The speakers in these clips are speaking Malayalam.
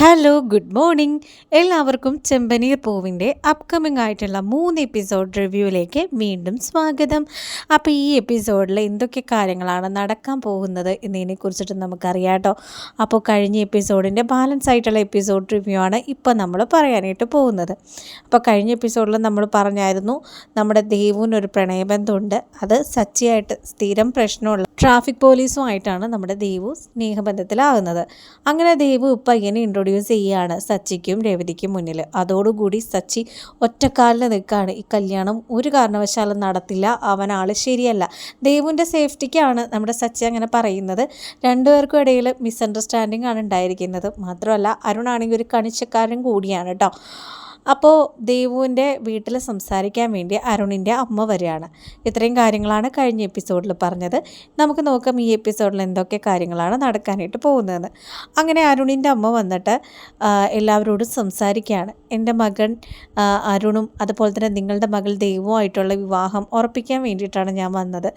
ഹലോ ഗുഡ് മോർണിംഗ് എല്ലാവർക്കും ചെമ്പനീർ പൂവിന്റെ അപ്കമിംഗ് ആയിട്ടുള്ള മൂന്ന് എപ്പിസോഡ് റിവ്യൂയിലേക്ക് വീണ്ടും സ്വാഗതം. അപ്പോൾ ഈ എപ്പിസോഡിൽ എന്തൊക്കെ കാര്യങ്ങളാണ് നടക്കാൻ പോകുന്നത് എന്നതിനെ കുറിച്ചിട്ട് നമുക്കറിയാം കേട്ടോ. അപ്പോൾ കഴിഞ്ഞ എപ്പിസോഡിന്റെ ബാലൻസ് ആയിട്ടുള്ള എപ്പിസോഡ് റിവ്യൂ ആണ് ഇപ്പോൾ നമ്മൾ പറയാനായിട്ട് പോകുന്നത്. അപ്പോൾ കഴിഞ്ഞ എപ്പിസോഡിൽ നമ്മൾ പറഞ്ഞായിരുന്നു നമ്മുടെ ദേവുവിനൊരു പ്രണയബന്ധമുണ്ട് അത് സച്ചിയായിട്ട് സ്ഥിരം പ്രശ്നമുള്ള ട്രാഫിക് പോലീസുമായിട്ടാണ് നമ്മുടെ ദേവു സ്നേഹബന്ധത്തിലാകുന്നത് അങ്ങനെ ദേവു ഇപ്പം ഇങ്ങനെ ഇൻട്രൊഡ്യൂസ് ചെയ്യുകയാണ് സച്ചിക്കും രേവതിക്കും മുന്നിൽ. അതോടുകൂടി സച്ചി ഒറ്റക്കാലിൽ നിൽക്കുകയാണ്. ഈ കല്യാണം ഒരു കാരണവശാലും നടത്തില്ല. അവൻ ആൾ ശരിയല്ല. ദേവുവിന്റെ സേഫ്റ്റിക്കാണ് നമ്മുടെ സച്ചി അങ്ങനെ പറയുന്നത്. രണ്ടുപേർക്കും ഇടയിൽ മിസ്അണ്ടർസ്റ്റാൻഡിംഗ് ആണ് ഉണ്ടായിരിക്കുന്നത്. മാത്രമല്ല അരുണാണെങ്കിൽ ഒരു കണിച്ചക്കാരൻ കൂടിയാണ് കേട്ടോ. അപ്പോൾ ദേവുവിന്റെ വീട്ടിൽ സംസാരിക്കാൻ വേണ്ടി അരുണിന്റെ അമ്മ വരികയാണ്. ഇത്രയും കാര്യങ്ങളാണ് കഴിഞ്ഞ എപ്പിസോഡിൽ പറഞ്ഞത്. നമുക്ക് നോക്കാം ഈ എപ്പിസോഡിൽ എന്തൊക്കെ കാര്യങ്ങളാണ് നടക്കാനായിട്ട് പോകുന്നതെന്ന്. അങ്ങനെ അരുണിന്റെ അമ്മ വന്നിട്ട് എല്ലാവരോടും സംസാരിക്കുകയാണ്. എന്റെ മകൻ അരുണും അതുപോലെ തന്നെ നിങ്ങളുടെ മകൾ ദേവുമായിട്ടുള്ള വിവാഹം ഉറപ്പിക്കാൻ വേണ്ടിയിട്ടാണ് ഞാൻ വന്നത്.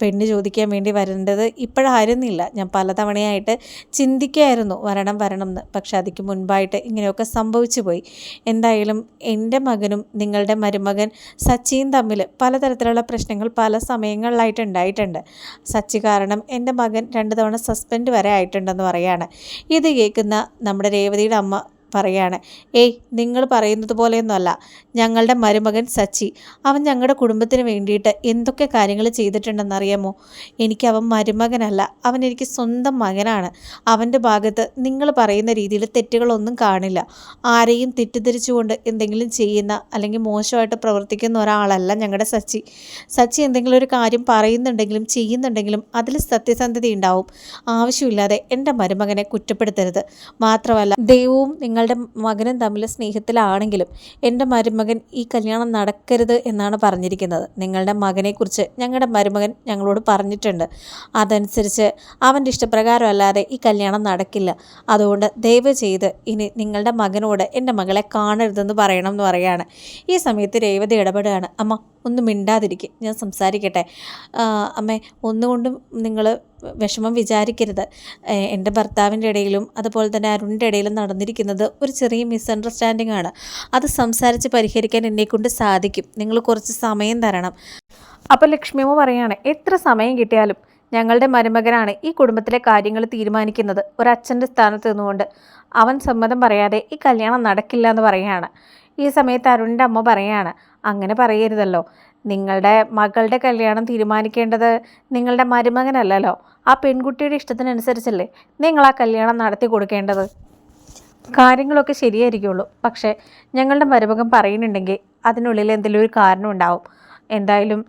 പെണ്ണ് ചോദിക്കാൻ വേണ്ടി വരേണ്ടത് ഇപ്പോഴായിരുന്നില്ല. ഞാൻ പലതവണയായിട്ട് ചിന്തിക്കായിരുന്നു വരണം വരണം എന്ന്. പക്ഷെ അതിക്ക് മുൻപായിട്ട് ഇങ്ങനെയൊക്കെ സംഭവിച്ചു പോയി എന്തായാലും എന്റെ മകനും നിങ്ങളുടെ മരുമകൻ സച്ചിയും തമ്മിൽ പലതരത്തിലുള്ള പ്രശ്നങ്ങൾ പല സമയങ്ങളിലായിട്ട് ഉണ്ടായിട്ടുണ്ട്. സച്ചി കാരണം എന്റെ മകൻ രണ്ട് തവണ സസ്പെൻഡ് വരെ ആയിട്ടുണ്ടെന്ന് പറയാണ് ഇത് കേൾക്കുന്ന നമ്മുടെ രേവതിയുടെ അമ്മ പറയാണ് ഏയ് നിങ്ങൾ പറയുന്നത് പോലെയൊന്നുമല്ല. ഞങ്ങളുടെ മരുമകൻ സച്ചി അവൻ ഞങ്ങളുടെ കുടുംബത്തിന് വേണ്ടിയിട്ട് എന്തൊക്കെ കാര്യങ്ങൾ ചെയ്തിട്ടുണ്ടെന്നറിയാമോ? എനിക്ക് അവൻ മരുമകനല്ല. അവൻ എനിക്ക് സ്വന്തം മകനാണ്. അവന്റെ ഭാഗത്ത് നിങ്ങൾ പറയുന്ന രീതിയിൽ തെറ്റുകളൊന്നും കാണില്ല. ആരെയും തെറ്റിദ്ധരിച്ചുകൊണ്ട് എന്തെങ്കിലും ചെയ്യുന്ന അല്ലെങ്കിൽ മോശമായിട്ട് പ്രവർത്തിക്കുന്ന ഒരാളല്ല ഞങ്ങളുടെ സച്ചി. സച്ചി എന്തെങ്കിലും ഒരു കാര്യം പറയുന്നുണ്ടെങ്കിലും ചെയ്യുന്നുണ്ടെങ്കിലും അതിൽ സത്യസന്ധത ഉണ്ടാവും ആവശ്യമില്ലാതെ എന്റെ മരുമകനെ കുറ്റപ്പെടുത്തരുത്. മാത്രമല്ല ദൈവവും നിങ്ങളുടെ മകനും തമ്മിൽ സ്നേഹത്തിലാണെങ്കിലും എന്റെ മരുമകൻ ഈ കല്യാണം നടക്കരുത് എന്നാണ് പറഞ്ഞിരിക്കുന്നത്. നിങ്ങളുടെ മകനെക്കുറിച്ച് ഞങ്ങളുടെ മരുമകൻ ഞങ്ങളോട് പറഞ്ഞിട്ടുണ്ട്. അതനുസരിച്ച് അവന്റെ ഇഷ്ടപ്രകാരമല്ലാതെ ഈ കല്യാണം നടക്കില്ല. അതുകൊണ്ട് ദയവ് ചെയ്ത് ഇനി നിങ്ങളുടെ മകനോട് എന്റെ മകളെ കാണരുതെന്ന് പറയണം എന്ന് പറയുകയാണ്. ഈ സമയത്ത് രേവതി ഇടപെടുകയാണ്. അമ്മ ഒന്ന് മിണ്ടാതിരിക്കും. ഞാൻ സംസാരിക്കട്ടെ. അമ്മേ ഒന്നുകൊണ്ടും നിങ്ങൾ വിഷമം വിചാരിക്കരുത്. എന്റെ ഭർത്താവിന്റെ ഇടയിലും അതുപോലെ തന്നെ അരുണിന്റെ ഇടയിലും നടന്നിരിക്കുന്നത് ഒരു ചെറിയ മിസ്അണ്ടർസ്റ്റാൻഡിംഗ് ആണ്. അത് സംസാരിച്ച് പരിഹരിക്കാൻ എന്നെക്കൊണ്ട് സാധിക്കും. നിങ്ങൾ കുറച്ച് സമയം തരണം. അപ്പോൾ ലക്ഷ്മിയമ്മ പറയാണ് എത്ര സമയം കിട്ടിയാലും ഞങ്ങളുടെ മരുമകനാണ് ഈ കുടുംബത്തിലെ കാര്യങ്ങൾ തീരുമാനിക്കുന്നത്. ഒരച്ഛന്റെ സ്ഥാനത്ത് നിന്നുകൊണ്ട്. അവൻ സമ്മതം പറയാതെ ഈ കല്യാണം നടക്കില്ല എന്ന് പറയുകയാണ് ഈ സമയത്ത് അരുണിന്റെ അമ്മ പറയാണ് അങ്ങനെ പറയരുതല്ലോ. നിങ്ങളുടെ മകളുടെ കല്യാണം തീരുമാനിക്കേണ്ടത് നിങ്ങളുടെ മരുമകനല്ലല്ലോ. ആ പെൺകുട്ടിയുടെ ഇഷ്ടത്തിനനുസരിച്ചല്ലേ നിങ്ങൾ ആ കല്യാണം നടത്തി കൊടുക്കേണ്ടത്? കാര്യങ്ങളൊക്കെ ശരിയായിരിക്കുള്ളൂ. പക്ഷേ ഞങ്ങളുടെ മരുമകൻ പറയുന്നുണ്ടെങ്കിൽ അതിനുള്ളിൽ എന്തെങ്കിലും ഒരു കാരണം ഉണ്ടാവും. എന്തായാലും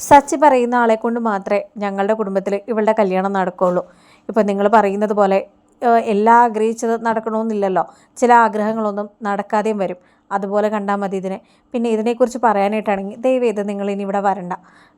സച്ചി പറയുന്ന ആളെ കൊണ്ട് മാത്രമേ ഞങ്ങളുടെ കുടുംബത്തിൽ ഇവളുടെ കല്യാണം നടക്കുകയുള്ളൂ. ഇപ്പോൾ നിങ്ങൾ പറയുന്നത് പോലെ എല്ലാം ആഗ്രഹിച്ചത് നടക്കണമെന്നില്ലല്ലോ. ചില ആഗ്രഹങ്ങളൊന്നും നടക്കാതെയും വരും. അതുപോലെ കണ്ടാൽ മതി ഇതിനെ. പിന്നെ ഇതിനെക്കുറിച്ച് പറയാനായിട്ടാണെങ്കിൽ ദയവ് ഇത് നിങ്ങൾ ഇനി ഇവിടെ വരണ്ട.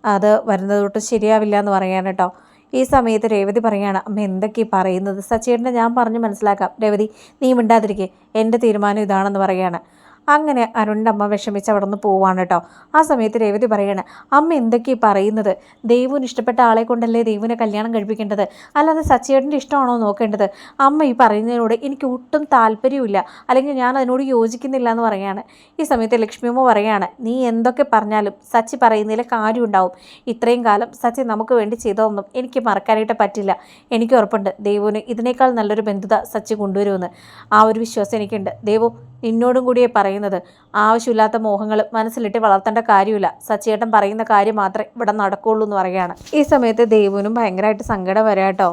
അത് വരുന്നത് തൊട്ട് ശരിയാവില്ല എന്ന് പറയാൻ കേട്ടോ. ഈ സമയത്ത് രേവതി പറയാണ് അമ്മ എന്തൊക്കെ പറയുന്നത്? സച്ചേട്ടനെ ഞാൻ പറഞ്ഞ് മനസ്സിലാക്കാം. രേവതി നീ മിണ്ടാതിരിക്കേ. എന്റെ തീരുമാനം ഇതാണെന്ന് പറയാണ് അങ്ങനെ അരുണിന്റെ അമ്മ വിഷമിച്ച് അവിടെ നിന്ന് പോവാണ് കേട്ടോ. ആ സമയത്ത് രേവതി പറയാണ് അമ്മ എന്തൊക്കെയാണ് പറയുന്നത്? ദൈവന് ഇഷ്ടപ്പെട്ട ആളെ കൊണ്ടല്ലേ ദൈവനെ കല്യാണം കഴിപ്പിക്കേണ്ടത്? അല്ലാതെ സച്ചിയേട്ടന്റെ ഇഷ്ടമാണോ നോക്കേണ്ടത്? അമ്മ ഈ പറയുന്നതിനോട് എനിക്ക് ഒട്ടും താല്പര്യമില്ല അല്ലെങ്കിൽ ഞാൻ അതിനോട് യോജിക്കുന്നില്ല എന്ന് പറയാണ്. ഈ സമയത്ത് ലക്ഷ്മിയമ്മ പറയാണ് നീ എന്തൊക്കെ പറഞ്ഞാലും സച്ചി പറയുന്നതിൽ കാര്യം ഉണ്ടാവും. ഇത്രയും കാലം സച്ചി നമുക്ക് വേണ്ടി ചെയ്തതൊന്നും എനിക്ക് മറക്കാനായിട്ട് പറ്റില്ല. എനിക്ക് ഉറപ്പുണ്ട് ദൈവന് ഇതിനേക്കാൾ നല്ലൊരു ബന്ധുത സച്ചി കൊണ്ടുവരുമെന്ന്. ആ ഒരു വിശ്വാസം എനിക്കുണ്ട്. ദേവു നിന്നോടും കൂടിയേ പറയുന്നത്. ആവശ്യമില്ലാത്ത മോഹങ്ങൾ മനസ്സിലിട്ട് വളർത്തേണ്ട കാര്യമില്ല. സച്ചേട്ടൻ പറയുന്ന കാര്യം മാത്രമേ ഇവിടെ നടക്കുള്ളൂ എന്ന് പറയുകയാണ്. ഈ സമയത്ത് ദേവുവിനും ഭയങ്കരമായിട്ട് സങ്കടം വരാട്ടോ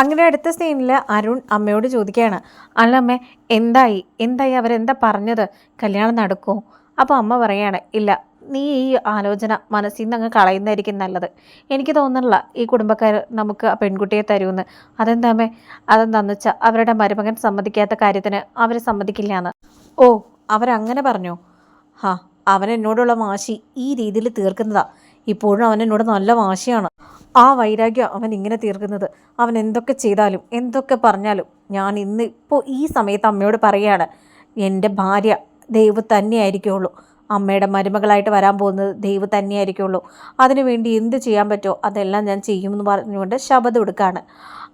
അങ്ങനെ അടുത്ത സീനിൽ അരുൺ അമ്മയോട് ചോദിക്കുകയാണ്. അല്ല അമ്മ എന്തായി? എന്തായി? അവരെന്താ പറഞ്ഞത്? കല്യാണം നടക്കൂ അപ്പോൾ അമ്മ പറയാണ് ഇല്ല നീ ഈ ആലോചന മനസ്സിൽ നിന്ന് അങ്ങ് കളയുന്നതായിരിക്കും നല്ലത്. എനിക്ക് തോന്നുന്നില്ല ഈ കുടുംബക്കാർ നമുക്ക് ആ പെൺകുട്ടിയെ തരുമെന്ന് അതെന്താമേ അതെന്താന്ന് വെച്ചാൽ അവരുടെ മരുമകൻ സമ്മതിക്കാത്ത കാര്യത്തിന് അവർ സമ്മതിക്കില്ല എന്ന്. ഓ അവരങ്ങനെ പറഞ്ഞോ? ഹാ അവൻ എന്നോടുള്ള വാശി ഈ രീതിയിൽ തീർക്കുന്നതാ. ഇപ്പോഴും അവൻ എന്നോട് നല്ല വാശിയാണ്. ആ വൈരാഗ്യം അവൻ ഇങ്ങനെ തീർക്കുന്നത്. അവൻ എന്തൊക്കെ ചെയ്താലും എന്തൊക്കെ പറഞ്ഞാലും ഞാൻ ഇന്ന് ഇപ്പോൾ ഈ സമയത്ത് അമ്മയോട് പറയുകയാണ് എന്റെ ഭാര്യ ദൈവം തന്നെയായിരിക്കുള്ളൂ. അമ്മയുടെ മരുമകളായിട്ട് വരാൻ പോകുന്നത് ദൈവം തന്നെയായിരിക്കുള്ളൂ. അതിനുവേണ്ടി എന്ത് ചെയ്യാൻ പറ്റുമോ അതെല്ലാം ഞാൻ ചെയ്യുമെന്ന് പറഞ്ഞുകൊണ്ട് ശബദം എടുക്കുകയാണ്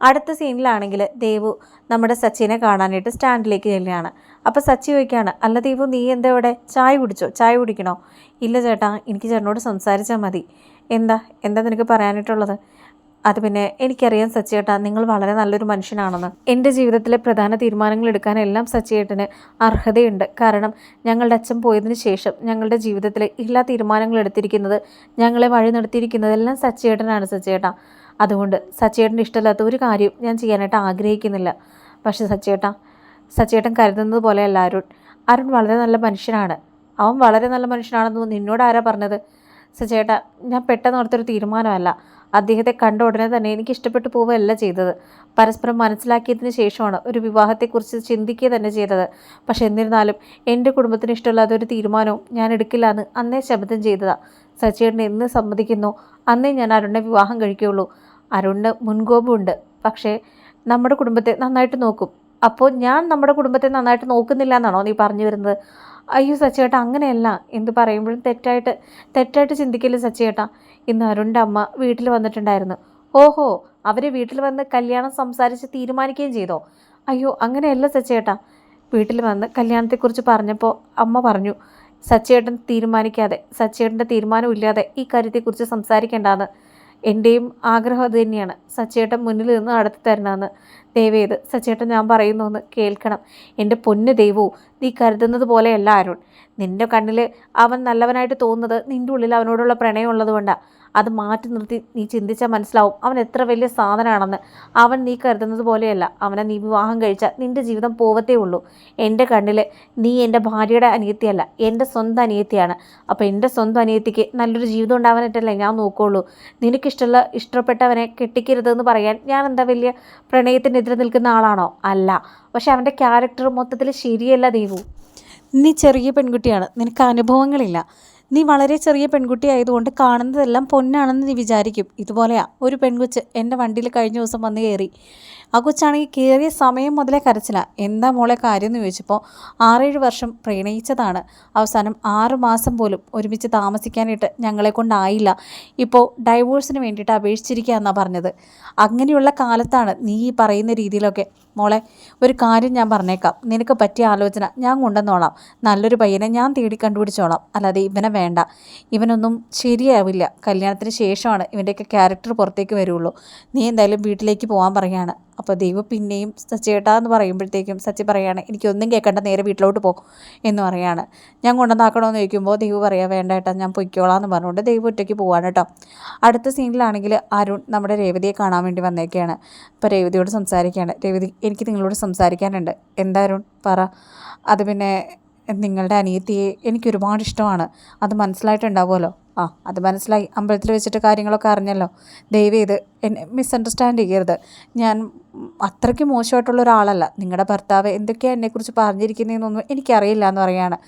അടുത്ത സീനിലാണെങ്കിൽ ദേവു നമ്മുടെ സച്ചിനെ കാണാനായിട്ട് സ്റ്റാൻഡിലേക്ക് ചെല്ലുകയാണ്. അപ്പോൾ സച്ചി ചോദിക്കുകയാണ് അല്ല ദേവു നീ എന്താ ഇവിടെ? ചായ കുടിച്ചോ? ചായ കുടിക്കണോ? ഇല്ല ചേട്ടാ എനിക്ക് ചേട്ടനോട് സംസാരിച്ചാൽ മതി. എന്താ? എന്താ നിനക്ക് പറയാനായിട്ടുള്ളത്? അത് പിന്നെ എനിക്കറിയാം സച്ചിയേട്ടാ നിങ്ങൾ വളരെ നല്ലൊരു മനുഷ്യനാണെന്ന്. എന്റെ ജീവിതത്തിലെ പ്രധാന തീരുമാനങ്ങൾ എടുക്കാനെല്ലാം സച്ചിയേട്ടന് അർഹതയുണ്ട്. കാരണം ഞങ്ങളുടെ അച്ഛൻ പോയതിന് ശേഷം ഞങ്ങളുടെ ജീവിതത്തിലെ എല്ലാ തീരുമാനങ്ങളും എടുത്തിരിക്കുന്നത് ഞങ്ങളെ വഴി നടത്തിയിരിക്കുന്നതെല്ലാം സച്ചിയേട്ടനാണ് സച്ചിയേട്ടാ അതുകൊണ്ട് സച്ചേട്ടന്റെ ഇഷ്ടമില്ലാത്ത ഒരു കാര്യം ഞാൻ ചെയ്യാനായിട്ട് ആഗ്രഹിക്കുന്നില്ല. പക്ഷേ സച്ചേട്ട സച്ചേട്ടൻ കരുതുന്നത് പോലെയല്ല അരുൺ. അരുൺ വളരെ നല്ല മനുഷ്യനാണ്. അവൻ വളരെ നല്ല മനുഷ്യനാണെന്ന് നിന്നോട് ആരാ പറഞ്ഞത്? സച്ചേട്ട ഞാൻ പെട്ടെന്ന് ഓർത്തൊരു തീരുമാനമല്ല. അദ്ദേഹത്തെ കണ്ട ഉടനെ തന്നെ എനിക്ക് ഇഷ്ടപ്പെട്ടു പോവുകയല്ല ചെയ്തത്. പരസ്പരം മനസ്സിലാക്കിയതിന് ശേഷമാണ് ഒരു വിവാഹത്തെക്കുറിച്ച് ചിന്തിക്കുക തന്നെ ചെയ്തത്. പക്ഷേ എന്നിരുന്നാലും എന്റെ കുടുംബത്തിന് ഇഷ്ടമില്ലാത്ത ഒരു തീരുമാനവും ഞാൻ എടുക്കില്ല എന്ന് അന്നേ ശബ്ദം ചെയ്തതാണ് സച്ചേട്ടൻ എന്ന് സമ്മതിക്കുന്നു. അന്നേ ഞാൻ അരുണിനെ വിവാഹം കഴിക്കുകയുള്ളൂ. അരുണിന് മുൻകോപമുണ്ട്. പക്ഷേ നമ്മുടെ കുടുംബത്തെ നന്നായിട്ട് നോക്കും. അപ്പോൾ ഞാൻ നമ്മുടെ കുടുംബത്തെ നന്നായിട്ട് നോക്കുന്നില്ല എന്നാണോ നീ പറഞ്ഞു വരുന്നത്? അയ്യോ സച്ചേട്ടാ അങ്ങനെയല്ല. എന്ത് പറയുമ്പോഴും തെറ്റായിട്ട് തെറ്റായിട്ട് ചിന്തിക്കില്ല സച്ചേട്ടാ ഇന്ന് അരുണിന്റെ അമ്മ വീട്ടിൽ വന്നിട്ടുണ്ടായിരുന്നു. ഓഹോ അവർ വീട്ടിൽ വന്ന് കല്യാണം സംസാരിച്ച് തീരുമാനിക്കുകയും ചെയ്തോ? അയ്യോ അങ്ങനെയല്ല സച്ചേട്ടാ വീട്ടിൽ വന്ന് കല്യാണത്തെക്കുറിച്ച് പറഞ്ഞപ്പോൾ അമ്മ പറഞ്ഞു സച്ചേട്ടൻ തീരുമാനിക്കാതെ സച്ചേട്ടന്റെ തീരുമാനമില്ലാതെ ഈ കാര്യത്തെക്കുറിച്ച് സംസാരിക്കേണ്ടാന്ന്. എന്റെയും ആഗ്രഹം അത് തന്നെയാണ്. സച്ചേട്ടൻ മുന്നിൽ നിന്ന് നടത്തി തരണമെന്ന്. ദയവേത് സച്ചേട്ടൻ ഞാൻ പറയുന്നു കേൾക്കണം. എന്റെ പൊന്ന് ദൈവവും നീ കരുതുന്നത് പോലെയല്ല അരുൺ. നിന്റെ കണ്ണിൽ അവൻ നല്ലവനായിട്ട് തോന്നുന്നത് നിന്റെ ഉള്ളിൽ അവനോടുള്ള പ്രണയം ഉള്ളതുകൊണ്ടാണ് അത് മാറ്റി നിർത്തി നീ ചിന്തിച്ചാൽ മനസ്സിലാവും അവൻ എത്ര വലിയ സാധനമാണെന്ന് അവൻ നീ കരുതുന്നത് പോലെയല്ല. അവനെ നീ വിവാഹം കഴിച്ചാൽ നിന്റെ ജീവിതം പോവത്തേ ഉള്ളൂ. എന്റെ കണ്ണിൽ നീ എന്റെ ഭാര്യയുടെ അനിയത്തിയല്ല എന്റെ സ്വന്തം അനിയത്തിയാണ്. അപ്പോൾ എന്റെ സ്വന്തം അനിയത്തിക്ക് നല്ലൊരു ജീവിതം ഉണ്ടാവാനായിട്ടല്ലേ ഞാൻ നോക്കുകയുള്ളൂ നിനക്കിഷ്ടമുള്ള ഇഷ്ടപ്പെട്ടവനെ കെട്ടിക്കരുതെന്ന് പറയാൻ ഞാൻ എന്താ വലിയ പ്രണയത്തിനെതിരെ നിൽക്കുന്ന ആളാണോ? അല്ല. പക്ഷെ അവന്റെ ക്യാരക്ടർ മൊത്തത്തിൽ ശരിയല്ല ദേവു നീ ചെറിയ പെൺകുട്ടിയാണ്. നിനക്ക് അനുഭവങ്ങളില്ല. നീ വളരെ ചെറിയ പെൺകുട്ടി ആയതുകൊണ്ട് കാണുന്നതെല്ലാം പൊന്നാണെന്ന് നീ വിചാരിക്കും. ഇതുപോലെയാ. ഒരു പെൺകൊച്ച് എന്റെ വണ്ടിയിൽ കഴിഞ്ഞ ദിവസം വന്ന് കയറി. ആ കൊച്ചാണെങ്കിൽ കയറിയ സമയം മുതലേ കരച്ചില. എന്താ മോളെ കാര്യം എന്ന് ചോദിച്ചപ്പോൾ ആറേഴ് വർഷം പ്രണയിച്ചതാണ്. അവസാനം ആറ് മാസം പോലും ഒരുമിച്ച് താമസിക്കാനായിട്ട് ഞങ്ങളെ കൊണ്ടായില്ല. ഇപ്പോൾ ഡൈവോഴ്സിന് വേണ്ടിയിട്ട് അപേക്ഷിച്ചിരിക്കുക എന്നാണ് പറഞ്ഞത്. അങ്ങനെയുള്ള കാലത്താണ് നീ ഈ പറയുന്ന രീതിയിലൊക്കെ മോളെ ഒരു കാര്യം ഞാൻ പറഞ്ഞേക്കാം. നിനക്ക് പറ്റിയ ആലോചന ഞാൻ കൊണ്ടുവന്നോളാം. നല്ലൊരു പയ്യനെ ഞാൻ തേടി കണ്ടുപിടിച്ചോളാം. അല്ലാതെ ഇവനെ വേണ്ട. ഇവനൊന്നും ശരിയാവില്ല. കല്യാണത്തിന് ശേഷമാണ് ഇവന്റെയൊക്കെ ക്യാരക്ടർ പുറത്തേക്ക് വരുള്ളൂ. നീ എന്തായാലും വീട്ടിലേക്ക് പോകാൻ പറയാണ്. അപ്പോൾ ദൈവം പിന്നെയും സച്ചേട്ടാ എന്ന് പറയുമ്പോഴത്തേക്കും സച്ചി പറയാണ് എനിക്കൊന്നും കേൾക്കണ്ട നേരെ വീട്ടിലോട്ട് പോ എന്ന് പറയാണ്. ഞാൻ കൊണ്ടുവന്നാക്കണമെന്ന് ചോദിക്കുമ്പോൾ ദൈവം പറയാം വേണ്ട ഏട്ടാ ഞാൻ പൊയ്ക്കോളാം എന്ന് പറഞ്ഞുകൊണ്ട് ദൈവം ഒറ്റയ്ക്ക് പോവാണ് കേട്ടോ. അടുത്ത സീനിലാണെങ്കിൽ അരുൺ നമ്മുടെ രേവതിയെ കാണാൻ വേണ്ടി വന്നേക്കാണ്. അപ്പോൾ രേവതിയോട് സംസാരിക്കുകയാണ് രേവതി എനിക്ക് നിങ്ങളോട് സംസാരിക്കാനുണ്ട്. എന്താ അരുൺ? പറ. അത് പിന്നെ നിങ്ങളുടെ അനിയത്തിയെ എനിക്ക് ഒരുപാട് ഇഷ്ടമാണ്. അത് മനസ്സിലായിട്ടുണ്ടാവുമല്ലോ. ആ അത് മനസ്സിലായി. അമ്പലത്തിൽ വെച്ചിട്ട് കാര്യങ്ങളൊക്കെ അറിഞ്ഞല്ലോ. ദയവ് ഇത് എന്നെ മിസ്അണ്ടർസ്റ്റാൻഡ് ചെയ്യരുത്. ഞാൻ അത്രയ്ക്ക് മോശമായിട്ടുള്ള ഒരാളല്ല. നിങ്ങളുടെ ഭർത്താവ് എന്തൊക്കെയാണ് എന്നെക്കുറിച്ച് പറഞ്ഞിരിക്കുന്നതെന്നൊന്നും എനിക്കറിയില്ല എന്ന് പറയാണ്.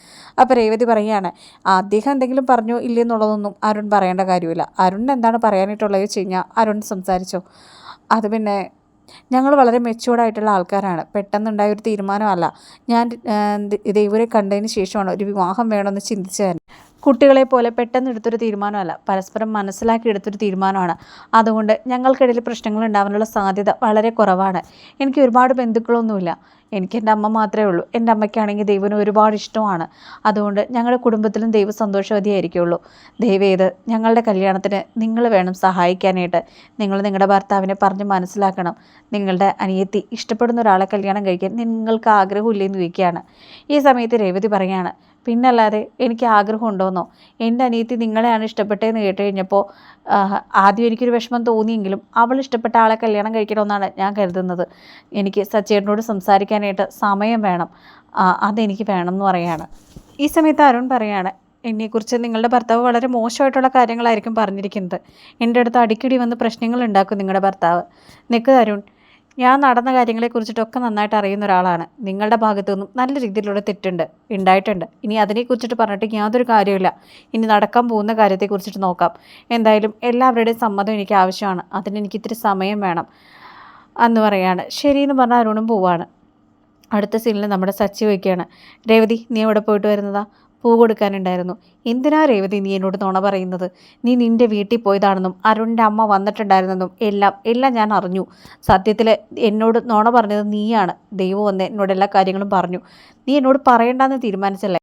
അപ്പോൾ രേവതി പറയുകയാണ് അദ്ദേഹം എന്തെങ്കിലും പറഞ്ഞോ ഇല്ലെന്നുള്ളതൊന്നും അരുൺ പറയേണ്ട കാര്യമില്ല. അരുണിന് എന്താണ് പറയാനായിട്ടുള്ളത് വെച്ച് കഴിഞ്ഞാൽ അരുൺ സംസാരിച്ചോ. അത് പിന്നെ ഞങ്ങൾ വളരെ മെച്ചുവേർഡായിട്ടുള്ള ആൾക്കാരാണ്. പെട്ടെന്നുണ്ടായ ഒരു തീരുമാനമല്ല. ഞാൻ ദൈവരെ കണ്ടതിന് ശേഷമാണ് ഒരു വിവാഹം വേണമെന്ന് ചിന്തിച്ചു കുട്ടികളെ പോലെ പെട്ടെന്ന് എടുത്തൊരു തീരുമാനമല്ല. പരസ്പരം മനസ്സിലാക്കി എടുത്തൊരു തീരുമാനമാണ്. അതുകൊണ്ട് ഞങ്ങൾക്കിടയിൽ പ്രശ്നങ്ങൾ ഉണ്ടാവാനുള്ള സാധ്യത വളരെ കുറവാണ്. എനിക്ക് ഒരുപാട് ബന്ധുക്കളൊന്നുമില്ല. എനിക്ക് എന്റെ അമ്മ മാത്രമേ ഉള്ളൂ. എന്റെ അമ്മയ്ക്കാണെങ്കിൽ ദൈവന് ഒരുപാട് ഇഷ്ടമാണ്. അതുകൊണ്ട് ഞങ്ങളുടെ കുടുംബത്തിലും ദൈവം സന്തോഷവതിയായിരിക്കുള്ളൂ. ദൈവം ഞങ്ങളുടെ കല്യാണത്തിന് നിങ്ങൾ വേണം സഹായിക്കാനായിട്ട്. നിങ്ങൾ നിങ്ങളുടെ ഭർത്താവിനെ പറഞ്ഞ് മനസ്സിലാക്കണം. നിങ്ങളുടെ അനിയത്തി ഇഷ്ടപ്പെടുന്ന ഒരാളെ കല്യാണം കഴിക്കാൻ നിങ്ങൾക്ക് ആഗ്രഹമില്ലെന്ന് ചോദിക്കുകയാണ്. ഈ സമയത്ത് രേവതി പറയാണ് പിന്നല്ലാതെ എനിക്ക് ആഗ്രഹം ഉണ്ടോയെന്നോ എന്റെ അനിയത്തി നിങ്ങളെയാണ് ഇഷ്ടപ്പെട്ടതെന്ന് കേട്ട് കഴിഞ്ഞപ്പോൾ ആദ്യം എനിക്കൊരു വിഷമം തോന്നിയെങ്കിലും അവൾ ഇഷ്ടപ്പെട്ട ആളെ കല്യാണം കഴിക്കണമെന്നാണ് ഞാൻ കരുതുന്നത്. എനിക്ക് സച്ചേട്ടനോട് സംസാരിക്കാനായിട്ട് സമയം വേണം. അതെനിക്ക് വേണം എന്ന് പറയാണ്. ഈ സമയത്ത് അരുൺ പറയാണ് എന്നെക്കുറിച്ച് നിങ്ങളുടെ ഭർത്താവ് വളരെ മോശമായിട്ടുള്ള കാര്യങ്ങളായിരിക്കും പറഞ്ഞിരിക്കുന്നത്. എന്റെ അടുത്ത് അടിക്കടി വന്ന് പ്രശ്നങ്ങൾ ഉണ്ടാക്കും നിങ്ങളുടെ ഭർത്താവ്. നിൽക്കുക അരുൺ ഞാൻ നടന്ന കാര്യങ്ങളെ കാര്യങ്ങളെക്കുറിച്ചിട്ടൊക്കെ നന്നായിട്ട് അറിയുന്ന ഒരാളാണ്. നിങ്ങളുടെ ഭാഗത്തു നിന്നും നല്ല രീതിയിലുള്ള തെറ്റുണ്ട് ഉണ്ടായിട്ടുണ്ട്. ഇനി അതിനെക്കുറിച്ചിട്ട് പറഞ്ഞിട്ട് യാതൊരു കാര്യമില്ല ഇനി നടക്കാൻ പോകുന്ന കാര്യത്തെക്കുറിച്ചിട്ട് നോക്കാം. എന്തായാലും എല്ലാവരുടെയും സമ്മതം എനിക്ക് ആവശ്യമാണ്. അതിന് എനിക്ക് ഇത്തിരി സമയം വേണം എന്ന് പറയാണ്. ശരിയെന്ന് പറഞ്ഞാൽ അരുണും പോവാണ്. അടുത്ത സീനിൽ നമ്മുടെ സച്ചി വയ്ക്കുകയാണ് രേവതി നീ എവിടെ പോയിട്ട് വരുന്നതാ? പൂ കൊടുക്കാനുണ്ടായിരുന്നു. എന്തിനാ രേവതി നീ എന്നോട് നുണ പറയുന്നത്? നീ നിന്റെ വീട്ടിൽ പോയതാണെന്നും അരുണിന്റെ അമ്മ വന്നിട്ടുണ്ടായിരുന്നെന്നും എല്ലാം എല്ലാം ഞാൻ അറിഞ്ഞു. സത്യത്തിൽ എന്നോട് നുണ പറഞ്ഞത് നീയാണ്. ദൈവം വന്ന് എന്നോട് എല്ലാ കാര്യങ്ങളും പറഞ്ഞു. നീ എന്നോട് പറയണ്ടെന്ന് തീരുമാനിച്ചല്ലേ?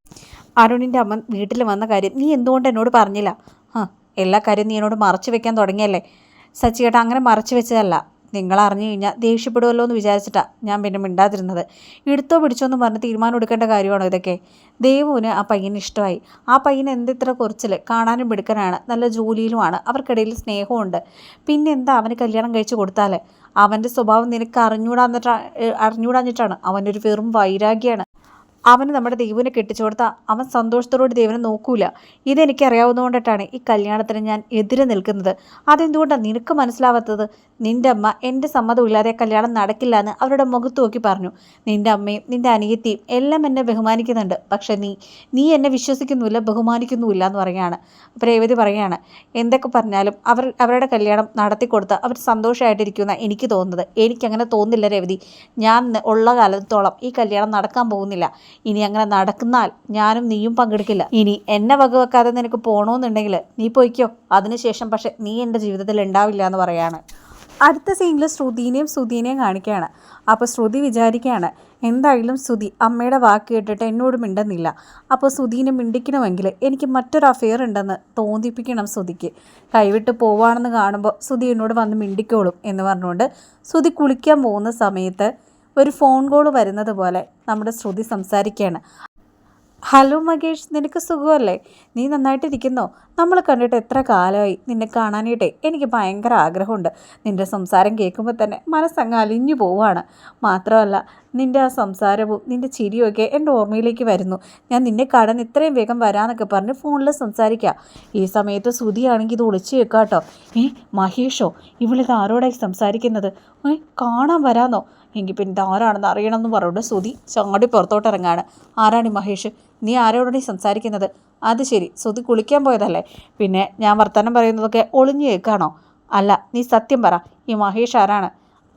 അരുണിന്റെ അമ്മ വീട്ടിൽ വന്ന കാര്യം നീ എന്തുകൊണ്ട് എന്നോട് പറഞ്ഞില്ല? ആ എല്ലാ കാര്യവും നീ എന്നോട് മറച്ചു വെക്കാൻ തുടങ്ങിയല്ലേ? സച്ചിയേട്ടാ അങ്ങനെ മറച്ചു വെച്ചതല്ല. നിങ്ങൾ അറിഞ്ഞു കഴിഞ്ഞാൽ ദേഷ്യപ്പെടുമല്ലോ എന്ന് വിചാരിച്ചിട്ടാണ് ഞാൻ പിന്നെ മിണ്ടാതിരുന്നത്. എടുത്തോ പിടിച്ചോ എന്ന് പറഞ്ഞ് തീരുമാനം എടുക്കേണ്ട കാര്യമാണോ ഇതൊക്കെ? ദേവുവിന് ആ പയ്യന് ഇഷ്ടമായി. ആ പയ്യന് എന്തിത്ര കുറച്ചിൽ കാണാനും മിടുക്കനാണ് നല്ല ജോലിയിലുമാണ് അവർക്കിടയിൽ സ്നേഹമുണ്ട് പിന്നെ എന്താ അവന് കല്യാണം കഴിച്ചു കൊടുത്താൽ അവന്റെ സ്വഭാവം നിനക്ക് അറിഞ്ഞൂടാന്നിട്ടാണ് അറിഞ്ഞൂടാഞ്ഞിട്ടാണ്. അവനൊരു വെറും വൈരാഗ്യമാണ് അവന് നമ്മുടെ ദൈവനെ കെട്ടിച്ചു കൊടുത്താൽ അവൻ സന്തോഷത്തോടുകൂടി ദൈവനെ നോക്കൂല. ഇതെനിക്ക് അറിയാവുന്നതുകൊണ്ടിട്ടാണ് ഈ കല്യാണത്തിന് ഞാൻ എതിരെ നിൽക്കുന്നത്. അതെന്തുകൊണ്ടാണ് നിനക്ക് മനസ്സിലാവാത്തത്? നിന്റെ അമ്മ എന്റെ സമ്മതമില്ലാതെ കല്യാണം നടക്കില്ല എന്ന് അവരുടെ മുഖത്ത് നോക്കി പറഞ്ഞു. നിന്റെ അമ്മയും നിന്റെ അനിയത്തിയും എല്ലാം എന്നെ ബഹുമാനിക്കുന്നുണ്ട്. പക്ഷെ നീ നീ എന്നെ വിശ്വസിക്കുന്നുമില്ല ബഹുമാനിക്കുന്നുമില്ല എന്ന് പറയുകയാണ്. രേവതി പറയുകയാണ് എന്തൊക്കെ പറഞ്ഞാലും അവർ അവരുടെ കല്യാണം നടത്തി കൊടുത്ത് അവർ സന്തോഷമായിട്ടിരിക്കുന്ന എനിക്ക് തോന്നുന്നത്. എനിക്കങ്ങനെ തോന്നുന്നില്ല രേവതി. ഞാൻ ഉള്ള കാലത്തോളം ഈ കല്യാണം നടക്കാൻ പോകുന്നില്ല. ഇനി അങ്ങനെ നടക്കുന്നാൽ ഞാനും നീയും പങ്കെടുക്കില്ല. ഇനി എന്നെ വകവെക്കാതെ നിനക്ക് പോകണമെന്നുണ്ടെങ്കിൽ നീ പോയിക്കോ. അതിനുശേഷം പക്ഷെ നീ എന്റെ ജീവിതത്തിൽ ഉണ്ടാവില്ല എന്ന് പറയാണ്. അടുത്ത സീനിൽ ശ്രുതിനെയും ശ്രുതിനെയും കാണിക്കുകയാണ്. അപ്പോൾ ശ്രുതി വിചാരിക്കുകയാണ് എന്തായാലും ശ്രുതി അമ്മയുടെ വാക്ക് കേട്ടിട്ട് എന്നോട് മിണ്ടുന്നില്ല. അപ്പോൾ ശ്രുതിനെ മിണ്ടിക്കണമെങ്കിൽ എനിക്ക് മറ്റൊരു അഫെയർ ഉണ്ടെന്ന് തോന്നിപ്പിക്കണം ശ്രുതിക്ക്. കൈവിട്ട് പോവാണെന്ന് കാണുമ്പോൾ ശ്രുതി എന്നോട് വന്ന് മിണ്ടിക്കോളും എന്ന് പറഞ്ഞുകൊണ്ട് ശ്രുതി കുളിക്കാൻ പോകുന്ന സമയത്ത് ഒരു ഫോൺ കോൾ വരുന്നത് പോലെ നമ്മുടെ ശ്രുതി സംസാരിക്കുകയാണ്. ഹലോ മകേഷ് നിനക്ക് സുഖമല്ലേ? നീ നന്നായിട്ടിരിക്കുന്നോ? നമ്മൾ കണ്ടിട്ട് എത്ര കാലമായി നിന്നെ കാണാനായിട്ടേ എനിക്ക് ഭയങ്കര ആഗ്രഹമുണ്ട്. നിന്റെ സംസാരം കേൾക്കുമ്പോൾ തന്നെ മനസ്സങ്ങ് അലിഞ്ഞു പോവുകയാണ്. മാത്രമല്ല നിന്റെ ആ സംസാരവും നിന്റെ ചിരിയൊക്കെ എന്റെ ഓർമ്മയിലേക്ക് വരുന്നു. ഞാൻ നിന്നെ കടന്ന് ഇത്രയും വേഗം വരാമെന്നൊക്കെ പറഞ്ഞ് ഫോണിൽ സംസാരിക്കാം. ഈ സമയത്ത് ശ്രുതിയാണെങ്കിൽ ഇത് ഒളിച്ചു വെക്കാം കേട്ടോ ഏ മഹേഷോ ഇവളിത് ആരോടായി സംസാരിക്കുന്നത്? ഏ കാണാൻ വരാന്നോ? എങ്കിൽ പിന്നെ ആരാണെന്ന് അറിയണം എന്ന് പറഞ്ഞുകൊണ്ട് സുതി ചാടി പുറത്തോട്ടിറങ്ങാണ് ആരാണി മഹേഷ്? നീ ആരോടാണ് സംസാരിക്കുന്നത്? അത് ശരി സുതി കുളിക്കാൻ പോയതല്ലേ? പിന്നെ ഞാൻ വർത്തമാനം പറയുന്നതൊക്കെ ഒളിഞ്ഞു കേൾക്കാണോ? അല്ല നീ സത്യം പറ ഈ മഹേഷ് ആരാണ്?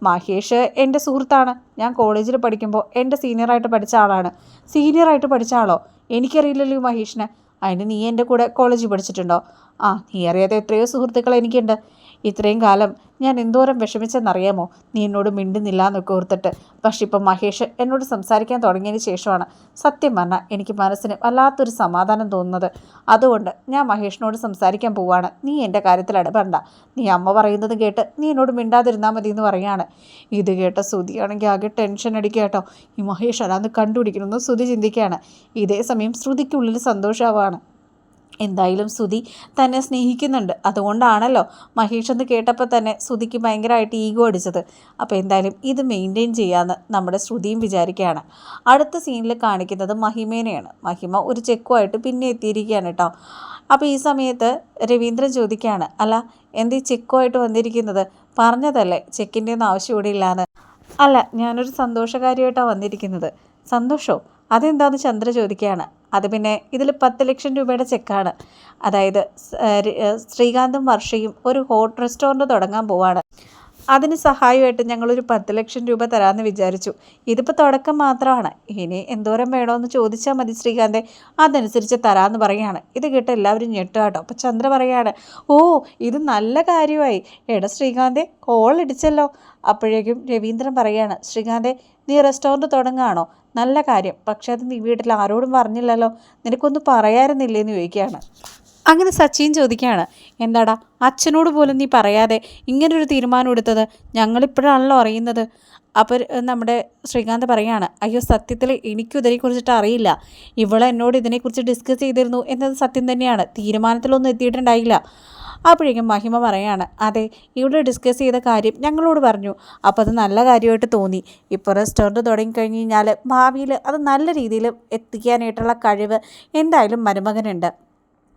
മഹേഷ് എന്റെ സുഹൃത്താണ്. ഞാൻ കോളേജിൽ പഠിക്കുമ്പോൾ എന്റെ സീനിയറായിട്ട് പഠിച്ച ആളാണ്. സീനിയറായിട്ട് പഠിച്ച ആളോ? എനിക്കറിയില്ലല്ലോ മഹേഷിനെ. അതിന് നീ എന്റെ കൂടെ കോളേജിൽ പഠിച്ചിട്ടുണ്ടോ? ആ നീ അറിയാതെ എത്രയോ സുഹൃത്തുക്കൾ എനിക്കുണ്ട്. ഇത്രയും കാലം ഞാൻ എന്തോരം വിഷമിച്ചെന്നറിയാമോ? നീ എന്നോട് മിണ്ടുന്നില്ല എന്നൊക്കെ ഓർത്തിട്ട്. പക്ഷെ ഇപ്പം മഹേഷ് എന്നോട് സംസാരിക്കാൻ തുടങ്ങിയതിന് ശേഷമാണ് സത്യം പറഞ്ഞാൽ എനിക്ക് മനസ്സിന് വല്ലാത്തൊരു സമാധാനം തോന്നുന്നത്. അതുകൊണ്ട് ഞാൻ മഹേഷിനോട് സംസാരിക്കാൻ പോവാണ്. നീ എന്റെ കാര്യത്തിൽ ഇടപെടണ്ട. നീ അമ്മ പറയുന്നത് കേട്ട് നീ എന്നോട് മിണ്ടാതിരുന്നാൽ മതി എന്ന് പറയാണ്. ഇത് കേട്ട ശ്രുതിയാണെങ്കിൽ ആകെ ടെൻഷൻ അടിക്കുക കേട്ടോ. ഈ മഹേഷ് അല്ലാന്ന് കണ്ടുപിടിക്കണമെന്ന് ശ്രുതി ചിന്തിക്കുകയാണ്. ഇതേ സമയം ശ്രുതിക്കുള്ളിൽ സന്തോഷമാവാണ് എന്തായാലും സുധി തന്നെ സ്നേഹിക്കുന്നുണ്ട്. അതുകൊണ്ടാണല്ലോ മഹേഷ് എന്ന് കേട്ടപ്പോൾ തന്നെ സുധിക്ക് ഭയങ്കരമായിട്ട് ഈഗോ അടിച്ചത്. അപ്പോൾ എന്തായാലും ഇത് മെയിന്റെയിൻ ചെയ്യാമെന്ന് നമ്മുടെ ശ്രുതിയും വിചാരിക്കുകയാണ്. അടുത്ത സീനിൽ കാണിക്കുന്നത് മഹിമേനെയാണ്. മഹിമ ഒരു ചെക്കുമായിട്ട് പിന്നെ എത്തിയിരിക്കുകയാണ് കേട്ടോ. അപ്പോൾ ഈ സമയത്ത് രവീന്ദ്രൻ ചോദിക്കുകയാണ് അല്ല എന്ത് ചെക്കുമായിട്ട് വന്നിരിക്കുന്നത്? പറഞ്ഞതല്ലേ ചെക്കിന്റെ ഒന്നും ആവശ്യം ഇവിടെ ഇല്ലാന്ന്? അല്ല ഞാനൊരു സന്തോഷകാരിയായിട്ടാണ് വന്നിരിക്കുന്നത്. സന്തോഷോ? അതെന്താന്ന് ചന്ദ്ര ചോദിക്കുകയാണ്. അത് പിന്നെ ഇതിൽ പത്ത് ലക്ഷം രൂപയുടെ ചെക്കാണ് അതായത് ശ്രീകാന്തും വർഷയും ഒരു ഹോട്ട് റെസ്റ്റോറന്റ് തുടങ്ങാൻ പോവാണ്. അതിന് സഹായമായിട്ട് ഞങ്ങളൊരു പത്ത് ലക്ഷം രൂപ തരാമെന്ന് വിചാരിച്ചു. ഇതിപ്പോൾ തുടക്കം മാത്രമാണ്. ഇനി എന്തോരം വേണമെന്ന് ചോദിച്ചാൽ മതി ശ്രീകാന്തെ. അതനുസരിച്ച് തരാമെന്ന് പറയുകയാണ് ഇത് കേട്ട് എല്ലാവരും ഞെട്ടുകാട്ടോ അപ്പോൾ ചന്ദ്ര പറയാണ് ഓ ഇത് നല്ല കാര്യമായി. എടാ ശ്രീകാന്തെ കോൾ ഇടിച്ചല്ലോ. അപ്പോഴേക്കും രവീന്ദ്രൻ പറയാണ് ശ്രീകാന്തെ നീ റെസ്റ്റോറന്റ് തുടങ്ങുകയാണോ? നല്ല കാര്യം. പക്ഷേ അത് നീ വീട്ടിൽ ആരോടും പറഞ്ഞില്ലല്ലോ. നിനക്കൊന്നും പറയാറുന്നില്ലേന്ന് ചോദിക്കുകയാണ്. അങ്ങനെ സച്ചിൻ ചോദിക്കുകയാണ്. എന്താടാ? അച്ഛനോട് പോലും നീ പറയാതെ ഇങ്ങനൊരു തീരുമാനം എടുത്തത്? ഞങ്ങളിപ്പോഴാണല്ലോ അറിയുന്നത്. അപ്പോൾ നമ്മുടെ ശ്രീകാന്ത് പറയാണ് അയ്യോ സത്യത്തിൽ എനിക്കും ഇതിനെക്കുറിച്ചിട്ട് അറിയില്ല. ഇവൾ എന്നോട് ഇതിനെക്കുറിച്ച് ഡിസ്കസ് ചെയ്തിരുന്നു എന്നത് സത്യം തന്നെയാണ്. തീരുമാനത്തിലൊന്നും എത്തിയിട്ടുണ്ടായില്ല. അപ്പോഴേക്കും മഹിമ പറയാണ് അതെ ഇവിടെ ഡിസ്കസ് ചെയ്ത കാര്യം ഞങ്ങളോട് പറഞ്ഞു. അപ്പോൾ അത് നല്ല കാര്യമായിട്ട് തോന്നി. ഇപ്പോൾ റെസ്റ്റോറന്റ് തുടങ്ങിക്കഴിഞ്ഞ് കഴിഞ്ഞാൽ ഭാവിയിൽ അത് നല്ല രീതിയിൽ എത്തിക്കാനായിട്ടുള്ള കഴിവ് എന്തായാലും മരുമകനുണ്ട്.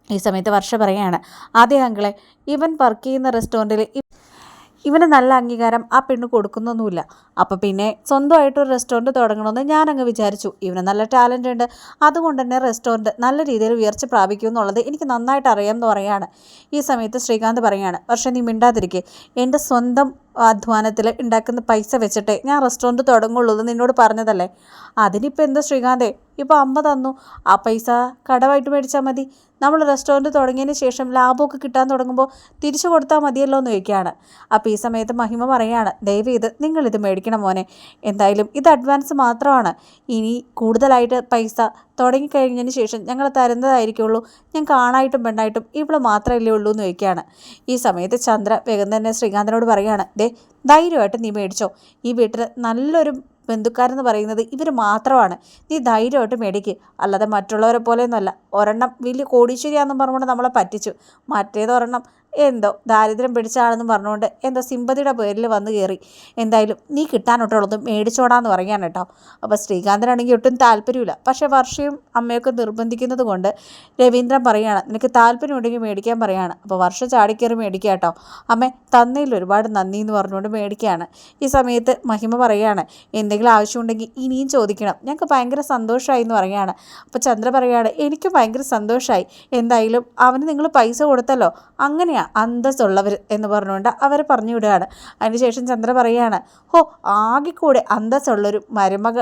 ഈ സമയത്ത് വർഷ പറയാണ് അതെ അങ്കിളെ ഇവൻ വർക്ക് ചെയ്യുന്ന റെസ്റ്റോറന്റിൽ ഇവന് നല്ല അംഗീകാരം ആ പെണ്ണ് കൊടുക്കുന്നൊന്നുമില്ല. അപ്പം പിന്നെ സ്വന്തമായിട്ട് ഒരു റെസ്റ്റോറന്റ് തുടങ്ങണമെന്ന് ഞാനങ്ങ് വിചാരിച്ചു. ഇവന് നല്ല ടാലന്റ് ഉണ്ട്. അതുകൊണ്ട് തന്നെ റെസ്റ്റോറന്റ് നല്ല രീതിയിൽ ഉയർച്ച പ്രാപിക്കും എന്നുള്ളത് എനിക്ക് നന്നായിട്ട് അറിയാമെന്ന് പറയാണ് ഈ സമയത്ത് ശ്രീകാന്ത് പറയാണ് പക്ഷേ നീ മിണ്ടാതിരിക്കെ. എന്റെ സ്വന്തം അധ്വാനത്തിൽ ഉണ്ടാക്കുന്ന പൈസ വെച്ചിട്ട് ഞാൻ റെസ്റ്റോറന്റ് തുടങ്ങുള്ളൂ എന്ന് നിന്നോട് പറഞ്ഞതല്ലേ? അതിനിപ്പോൾ എന്താ ശ്രീകാന്തേ? ഇപ്പോൾ അമ്മ തന്നു. ആ പൈസ കടമായിട്ട് മേടിച്ചാൽ മതി. നമ്മൾ റെസ്റ്റോറന്റ് തുടങ്ങിയതിന് ശേഷം ലാഭമൊക്കെ കിട്ടാൻ തുടങ്ങുമ്പോൾ തിരിച്ചു കൊടുത്താൽ മതിയല്ലോ എന്ന് ചോദിക്കുകയാണ്. അപ്പോൾ ഈ സമയത്ത് മഹിമ പറയാണ് ദയവ് ഇത് നിങ്ങളിത് മേടിക്കണം മോനെ. എന്തായാലും ഇത് അഡ്വാൻസ് മാത്രമാണ്. ഇനി കൂടുതലായിട്ട് പൈസ തുടങ്ങിക്കഴിഞ്ഞതിന് ശേഷം ഞങ്ങൾ തരുന്നതായിരിക്കുള്ളൂ. ഞാൻ കാണായിട്ടും പെണ്ണായിട്ടും ഇവിടെ മാത്രമല്ലേ ഉള്ളൂ എന്ന് ചോദിക്കുകയാണ്. ഈ സമയത്ത് ചന്ദ്ര വേഗം തന്നെ ശ്രീകാന്തനോട് പറയുകയാണ് ദേ ധൈര്യമായിട്ട് നീ മേടിച്ചോ. ഈ വീട്ടിൽ നല്ലൊരു ബന്ധുക്കാരെന്ന് പറയുന്നത് ഇവർ മാത്രമാണ്. നീ ധൈര്യമായിട്ട് മേടിക്ക്. അല്ലാതെ മറ്റുള്ളവരെ പോലെയൊന്നുമല്ല. ഒരെണ്ണം വലിയ കോടീശ്വരിയാണെന്നും പറഞ്ഞുകൊണ്ട് നമ്മളെ പറ്റിച്ചു. മറ്റേത് ഒരെണ്ണം എന്തോ ദാരിദ്ര്യം പിടിച്ചാണെന്ന് പറഞ്ഞുകൊണ്ട് എന്തോ സിമ്പതിയുടെ പേരിൽ വന്ന് കയറി. എന്തായാലും നീ കിട്ടാനൊട്ടുള്ളത് മേടിച്ചോടാന്ന് പറയാൻ കേട്ടോ. അപ്പോൾ ശ്രീകാന്തനാണെങ്കിൽ ഒട്ടും താല്പര്യമില്ല. പക്ഷേ വർഷയും അമ്മയൊക്കെ നിർബന്ധിക്കുന്നത് കൊണ്ട് രവീന്ദ്രൻ പറയുകയാണ് നിനക്ക് താല്പര്യമുണ്ടെങ്കിൽ മേടിക്കാൻ പറയുകയാണ് അപ്പോൾ വർഷ ചാടിക്കയറി മേടിക്കുക കേട്ടോ. അമ്മ തന്നയിൽ ഒരുപാട് നന്ദി എന്ന് പറഞ്ഞുകൊണ്ട് മേടിക്കുകയാണ്. ഈ സമയത്ത് മഹിമ പറയുകയാണ് എന്തെങ്കിലും ആവശ്യമുണ്ടെങ്കിൽ ഇനിയും ചോദിക്കണം. ഞങ്ങൾക്ക് ഭയങ്കര സന്തോഷമായി എന്ന് പറയുകയാണ്. അപ്പോൾ ചന്ദ്ര പറയുകയാണ് എനിക്കും ഭയങ്കര സന്തോഷമായി. എന്തായാലും അവന് നിങ്ങൾ പൈസ കൊടുത്തല്ലോ. അങ്ങനെയാണ് അന്തസ്സുള്ളവർ എന്ന് പറഞ്ഞുകൊണ്ട് അവരെ പറഞ്ഞു വിടുകയാണ്. അതിനുശേഷം ചന്ദ്ര പറയുകയാണ് ഹോ ആകെ കൂടെ അന്തസ്സുള്ളൊരു മരുമക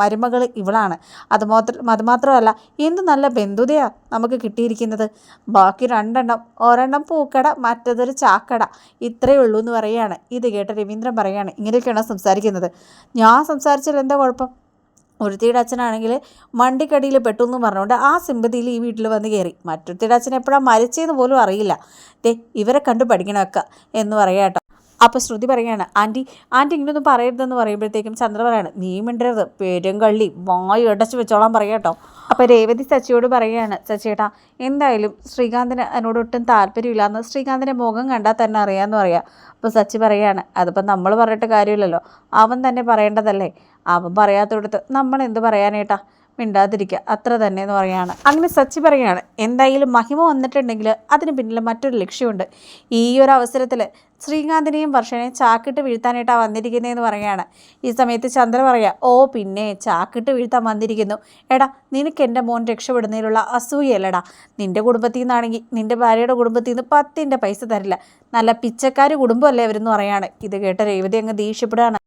മരുമകൾ ഇവളാണ്. അതുമാത്രം അതുമാത്രമല്ല എന്ത് നല്ല ബന്ധുതയാണ് നമുക്ക് കിട്ടിയിരിക്കുന്നത്. ബാക്കി രണ്ടെണ്ണം ഒരെണ്ണം പൂക്കട മറ്റതൊരു ചാക്കട. ഇത്രയേ ഉള്ളൂ എന്ന് പറയുകയാണ്. ഇത് കേട്ട് രവീന്ദ്രൻ പറയുകയാണ് ഇങ്ങനെയൊക്കെയാണ് സംസാരിക്കുന്നത്? ഞാൻ സംസാരിച്ചാൽ എന്താ കുഴപ്പം? ഒരുത്തിയുടെ അച്ഛനാണെങ്കിൽ മണ്ടിക്കടിയിൽ പെട്ടു എന്ന് പറഞ്ഞുകൊണ്ട് ആ സിമ്പതിയിൽ ഈ വീട്ടിൽ വന്ന് കയറി. മറ്റൊരുത്തിയുടെ അച്ഛൻ എപ്പോഴാണ് മരിച്ചതെന്ന് പോലും അറിയില്ല. ദേ ഇവരെ കണ്ടു പഠിക്കണമൊക്കെ എന്ന് പറയാം കേട്ടോ. അപ്പോൾ ശ്രുതി പറയുകയാണ് ആന്റി ആന്റി ഇങ്ങനെയൊന്നും പറയരുതെന്ന് പറയുമ്പോഴത്തേക്കും ചന്ദ്ര പറയാണ് നീ മിണ്ടരുത് പേരും കള്ളി വായു അടച്ചു വെച്ചോളാൻ പറയാം കേട്ടോ. അപ്പോൾ രേവതി സച്ചിയോട് പറയുകയാണ് സച്ചിയേട്ടാ എന്തായാലും ശ്രീകാന്തിന് അതിനോട് ഒട്ടും താല്പര്യമില്ലാന്ന് ശ്രീകാന്തിന്റെ മുഖം കണ്ടാൽ തന്നെ അറിയാമെന്ന് പറയാം. അപ്പോൾ സച്ചി പറയുകയാണ് അതിപ്പോൾ നമ്മൾ പറഞ്ഞിട്ട് കാര്യമില്ലല്ലോ. അവൻ തന്നെ പറയേണ്ടതല്ലേ? അവൻ പറയാത്തടത്ത് നമ്മൾ എന്ത് പറയാനേട്ടാ? മിണ്ടാതിരിക്കുക അത്ര തന്നെ എന്ന് പറയാണ്. അങ്ങനെ സച്ചി പറയുകയാണ് എന്തായാലും മഹിമ വന്നിട്ടുണ്ടെങ്കിൽ അതിന് പിന്നിൽ മറ്റൊരു ലക്ഷ്യമുണ്ട്. ഈ ഒരു അവസരത്തിൽ ശ്രീകാന്തിനെയും വർഷനെയും ചാക്കിട്ട് വീഴ്ത്താനായിട്ടാണ് വന്നിരിക്കുന്നതെന്ന് പറയാണ്. ഈ സമയത്ത് ചന്ദ്ര പറയാ ഓ പിന്നെ ചാക്കിട്ട് വീഴ്ത്താൻ വന്നിരിക്കുന്നു. എടാ നിനക്ക് എന്റെ മോൻ രക്ഷപ്പെടുന്നതിലുള്ള അസൂയല്ലടാ നിന്റെ കുടുംബത്തിൽ നിന്നാണെങ്കിൽ നിന്റെ ഭാര്യയുടെ കുടുംബത്തിൽ നിന്ന് പത്തിന്റെ പൈസ തരില്ല. നല്ല പിച്ചക്കാർ കുടുംബമല്ലേ അവരെന്ന് പറയാണ്. ഇത് കേട്ട രേവതി അങ്ങ് ദേഷ്യപ്പെടുകയാണ്.